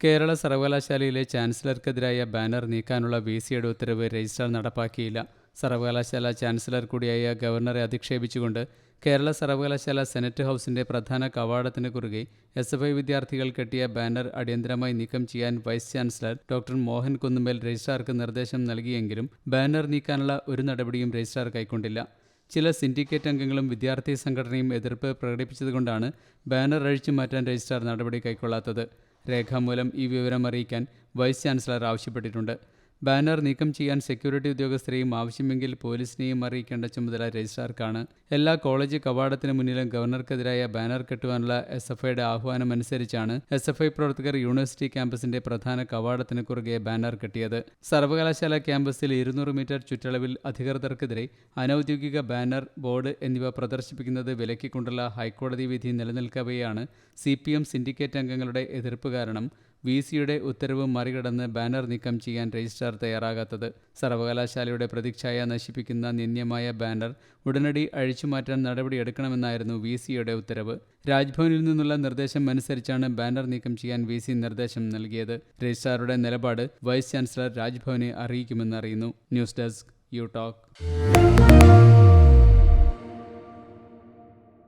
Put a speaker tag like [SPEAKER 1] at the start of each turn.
[SPEAKER 1] കേരള സർവകലാശാലയിലെ ചാൻസലർക്കെതിരായ banner നീക്കാനുള്ള V സിയുടെ ഉത്തരവ് രജിസ്ട്രാർ നടപ്പാക്കിയില്ല. സർവകലാശാല ചാൻസലർ കൂടിയായ ഗവർണറെ അധിക്ഷേപിച്ചുകൊണ്ട് കേരള സർവകലാശാല സെനറ്റ് ഹൗസിന്റെ പ്രധാന കവാടത്തിന് കുറുകെ എസ് എഫ് ഐ വിദ്യാർത്ഥികൾ കെട്ടിയ ബാനർ അടിയന്തരമായി നീക്കം ചെയ്യാൻ vice chancellor doctor Mohan Kunnummel രജിസ്ട്രാർക്ക് നിർദ്ദേശം നൽകിയെങ്കിലും ബാനർ നീക്കാനുള്ള ഒരു നടപടിയും രജിസ്ട്രാർ കൈക്കൊണ്ടില്ല. ചില സിൻഡിക്കേറ്റ് അംഗങ്ങളും വിദ്യാർത്ഥി സംഘടനയും എതിർപ്പ് പ്രകടിപ്പിച്ചതുകൊണ്ടാണ് ബാനർ അഴിച്ചു മാറ്റാൻ രജിസ്ട്രാർ നടപടി കൈക്കൊള്ളാത്തത്. രേഖാമൂലം ഈ വിവരം അറിയിക്കാൻ വൈസ് ചാൻസലർ ആവശ്യപ്പെട്ടിട്ടുണ്ട് ബാനർ നീക്കം ചെയ്യാൻ സെക്യൂരിറ്റി ഉദ്യോഗസ്ഥരെയും ആവശ്യമെങ്കിൽ പോലീസിനെയും അറിയിക്കേണ്ട ചുമതല രജിസ്ട്രാർക്കാണ്. എല്ലാ കോളേജ് കവാടത്തിന് മുന്നിലും ഗവർണർക്കെതിരായ ബാനർ കെട്ടുവാനുള്ള എസ് എഫ് ഐയുടെ ആഹ്വാനം അനുസരിച്ചാണ് എസ് എഫ് ഐ പ്രവർത്തകർ യൂണിവേഴ്സിറ്റി ക്യാമ്പസിന്റെ പ്രധാന കവാടത്തിന് കുറുകെ ബാനർ കെട്ടിയത്. സർവകലാശാല ക്യാമ്പസിൽ ഇരുന്നൂറ് മീറ്റർ ചുറ്റളവിൽ അധികൃതർക്കെതിരെ അനൌദ്യോഗിക ബാനർ ബോർഡ് എന്നിവ പ്രദർശിപ്പിക്കുന്നത് വിലക്കിക്കൊണ്ടുള്ള ഹൈക്കോടതി വിധി നിലനിൽക്കവെയാണ് സി പി എം സിൻഡിക്കേറ്റ് അംഗങ്ങളുടെ എതിർപ്പ് കാരണം. വി സിയുടെ ഉത്തരവ് മറികടന്ന് ബാനർ നീക്കം ചെയ്യാൻ രജിസ്ട്രാർ തയ്യാറാകാത്തത്. സർവകലാശാലയുടെ പ്രതീക്ഷയെ നശിപ്പിക്കുന്ന നിന്ദ്യമായ ബാനർ ഉടനടി അഴിച്ചുമാറ്റാൻ നടപടിയെടുക്കണമെന്നായിരുന്നു വി സിയുടെ ഉത്തരവ്. രാജ്ഭവനിൽ നിന്നുള്ള നിർദ്ദേശം അനുസരിച്ചാണ് ബാനർ നീക്കം ചെയ്യാൻ വി സി നിർദ്ദേശം നൽകിയത്. രജിസ്ട്രാറുടെ നിലപാട് വൈസ് ചാൻസലർ രാജ്ഭവനെ അറിയിക്കുമെന്നറിയുന്നു ന്യൂസ് ഡെസ്ക് യു ടോക്ക്.